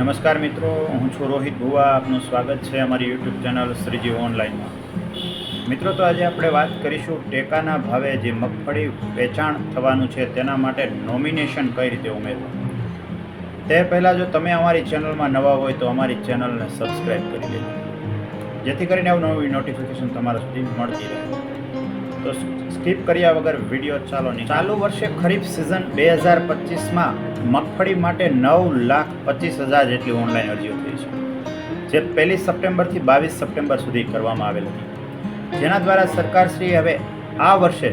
નમસ્કાર મિત્રો, હું છું રોહિત ભુવા, આપનું સ્વાગત છે અમારી યુટ્યુબ ચેનલ શ્રીજી ઓનલાઈનમાં. મિત્રો, તો આજે આપણે વાત કરીશું ટેકાના ભાવે જે મગફળી વેચાણ થવાનું છે તેના માટે નોમિનેશન કઈ રીતે ઉમેરવું. તે પહેલાં જો તમે અમારી ચેનલમાં નવા હોય તો અમારી ચેનલને સબસ્ક્રાઈબ કરી લેજો. જેથી કરીને આવું નવી નોટિફિકેશન તમારા સુધી મળતી રહે. તો સ્કીપ કર્યા વગર વીડિયો ચાલો ચાલુ વર્ષે ખરીફ સિઝન બે હજાર પચીસમાં મગફળી માટે નવ લાખ પચીસ હજાર જેટલી ઓનલાઈન અરજીઓ થઈ છે, જે પહેલી સપ્ટેમ્બરથી બાવીસ સપ્ટેમ્બર સુધી કરવામાં આવેલ હતી. જેના દ્વારા સરકારશ્રી હવે આ વર્ષે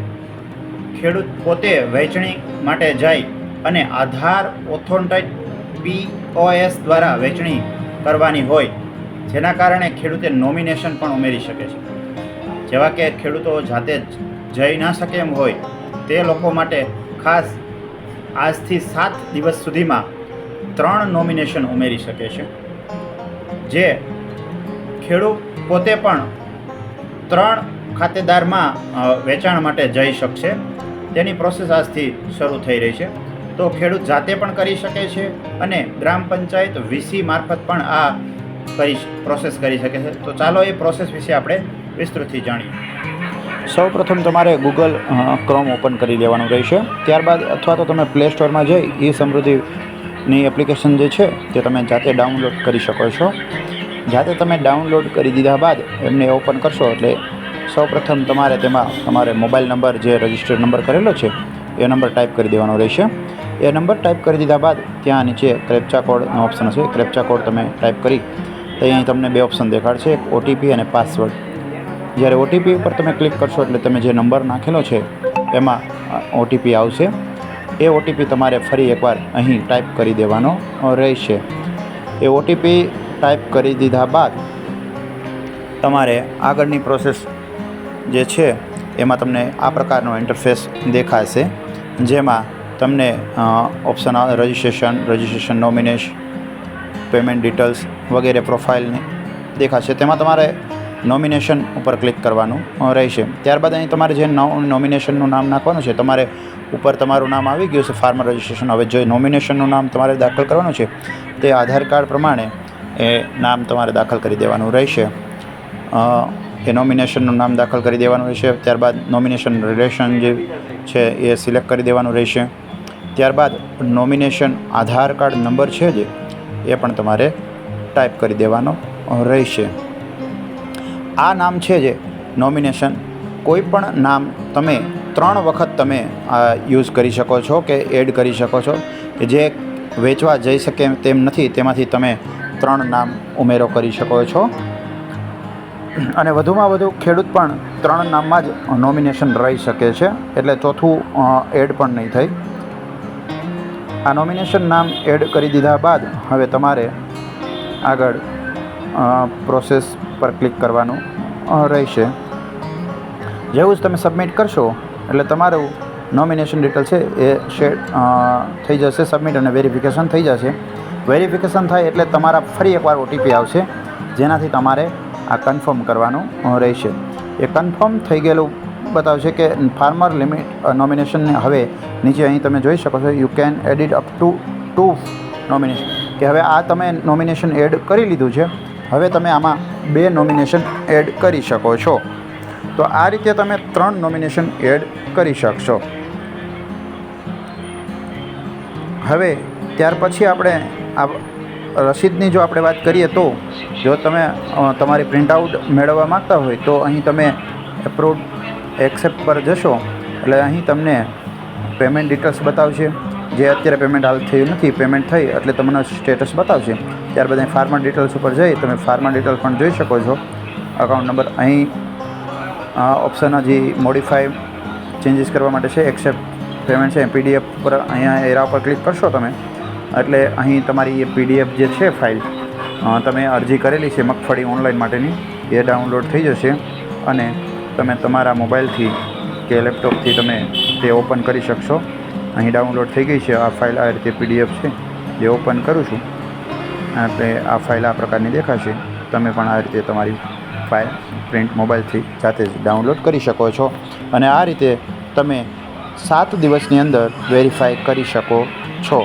ખેડૂત પોતે વહેંચણી માટે જાય અને આધાર ઓથોન્ટાઇટ પીઓએસ દ્વારા વહેંચણી કરવાની હોય, જેના કારણે ખેડૂતે નોમિનેશન પણ ઉમેરી શકે છે. જેવા કે ખેડૂતો જાતે જઈ ના શકે એમ હોય, તે લોકો માટે ખાસ આજથી સાત દિવસ સુધીમાં ત્રણ નોમિનેશન ઉમેરી શકે છે, જે ખેડૂત પોતે પણ ત્રણ ખાતેદારમાં વેચાણ માટે જઈ શકશે. તેની પ્રોસેસ આજથી શરૂ થઈ રહી છે. તો ખેડૂત જાતે પણ કરી શકે છે અને ગ્રામ પંચાયત વીસી મારફત પણ આ કરી પ્રોસેસ કરી શકે છે. તો ચાલો એ પ્રોસેસ વિશે આપણે વિસ્તૃતથી જાણીએ. સૌ પ્રથમ તમારે ગૂગલ ક્રોમ ઓપન કરી લેવાનું રહેશે. ત્યારબાદ અથવા તો તમે પ્લે સ્ટોરમાં જઈ ઈ સમૃદ્ધિની એપ્લિકેશન જે છે, તે તમે જાતે ડાઉનલોડ કરી શકો છો. જાતે તમે ડાઉનલોડ કરી દીધા બાદ એમને ઓપન કરશો એટલે સૌ પ્રથમ તમારે તેમાં તમારે મોબાઈલ નંબર જે રજિસ્ટર્ડ નંબર કરેલો છે, એ નંબર ટાઈપ કરી દેવાનો રહેશે. એ નંબર ટાઈપ કરી દીધા બાદ ત્યાં નીચે ક્રેપ્ચા કોડનો ઓપ્શન હશે. ક્રેપ્ચા કોડ તમે ટાઈપ કરી તો અહીં તમને બે ઓપ્શન દેખાડશે. એક ઓટીપી અને પાસવર્ડ જ્યારે ઓટીપી ઉપર તમે ક્લિક કરશો એટલે તમે જે નંબર નાખેલો છે, એમાં ઓટીપી આવશે. એ ઓટીપી તમારે ફરી એકવાર અહીં ટાઈપ કરી દેવાનો રહેશે. એ ઓટીપી ટાઈપ કરી દીધા બાદ તમારે આગળની પ્રોસેસ જે છે, એમાં તમને આ પ્રકારનો ઇન્ટરફેસ દેખાશે, જેમાં તમને option registration registration nomination payment details વગેરે પ્રોફાઇલની દેખાશે. તેમાં તમારે નોમિનેશન ઉપર ક્લિક કરવાનું રહેશે. ત્યારબાદ અહીં તમારે જે નોમિનેશનનું નામ નાખવાનું છે, તમારે ઉપર તમારું નામ આવી ગયું છે, ફાર્મર રજિસ્ટ્રેશન. હવે જે નોમિનેશનનું નામ તમારે દાખલ કરવાનું છે, તે આધાર કાર્ડ પ્રમાણે એ નામ તમારે દાખલ કરી દેવાનું રહેશે. એ નોમિનેશનનું નામ દાખલ કરી દેવાનું રહેશે. ત્યારબાદ નોમિનેશન રિલેશન જે છે એ સિલેક્ટ કરી દેવાનું રહેશે. ત્યારબાદ નોમિનેશન આધાર કાર્ડ નંબર છે જે, એ પણ તમારે ટાઈપ કરી દેવાનો રહેશે. આ નામ છે જે નોમિનેશન કોઈ પણ નામ તમે ત્રણ વખત તમે યુઝ કરી શકો છો કે એડ કરી શકો છો. કે જે વેચવા જઈ શકે તેમ નથી, તેમાંથી તમે ત્રણ નામ ઉમેરો કરી શકો છો. અને વધુમાં વધુ ખેડૂત પણ ત્રણ નામમાં જ નોમિનેશન રહી શકે છે. એટલે ચોથું એડ પણ નહીં થાય. આ નોમિનેશન નામ એડ કરી દીધા બાદ હવે તમારે આગળ પ્રોસેસ પર ક્લિક કરવાનું રહેશે. જેવું જ તમે સબમિટ કરશો, એટલે તમારું નોમિનેશન ડિટેલ છે એ શેર થઈ જશે સબમિટ અને વેરિફિકેશન થઈ જશે. વેરિફિકેશન થાય એટલે તમારા ફરી એકવાર ઓટીપી આવશે, જેનાથી તમારે આ કન્ફર્મ કરવાનું રહેશે. એ કન્ફર્મ થઈ ગયેલું બતાવશે કે ફાર્મર લિમિટ નોમિનેશનને હવે નીચે અહીં તમે જોઈ શકો છો you can edit up to to nomination કે હવે આ તમે નોમિનેશન એડ કરી લીધું છે હવે તમે આમાં બે નોમિનેશન એડ કરી શકો છો. તો આ રીતે તમે ત્રણ નોમિનેશન એડ કરી શકશો. હવે ત્યાર પછી આપણે આ રસીદની જો આપણે વાત કરીએ તો, જો તમે તમારી પ્રિન્ટઆઉટ મેળવવા માગતા હોય તો અહીં તમે એપ્રુવ એક્સેપ્ટ પર જશો. એટલે અહીં તમને પેમેન્ટ ડિટેલ્સ બતાવશે. જે અત્યારે પેમેન્ટ હાલ થયું નથી પેમેન્ટ થઈ એટલે તમને સ્ટેટસ બતાવશે. ત્યારબાદ અહીં ફાર્મર ડિટેલ્સ ઉપર જઈ તમે ફાર્મર ડિટેલ્સ પણ જોઈ શકો છો. અકાઉન્ટ નંબર અહીં ઓપ્શન હજી મોડિફાઈ ચેન્જીસ કરવા માટે છે એક્સેપ્ટ પેમેન્ટ છે પીડીએફ પર અહીંયા એરા પર ક્લિક કરશો તમે. એટલે અહીં તમારી એ પીડીએફ જે છે ફાઇલ તમે અરજી કરેલી છે મગફળી ઓનલાઈન માટેની, એ ડાઉનલોડ થઈ જશે. અને તમે તમારા મોબાઈલથી કે લેપટોપથી તમે તે ઓપન કરી શકશો. અહીં ડાઉનલોડ થઈ ગઈ છે. આ ફાઇલ આ રીતે પીડીએફ છે, જે ઓપન કરું છું. આપણે આ ફાઇલ આ પ્રકારની દેખાશે. તમે પણ આ રીતે તમારી ફાઇલ પ્રિન્ટ મોબાઈલથી જાતે જ ડાઉનલોડ કરી શકો છો. અને આ રીતે તમે સાત દિવસની અંદર વેરીફાઈ કરી શકો છો.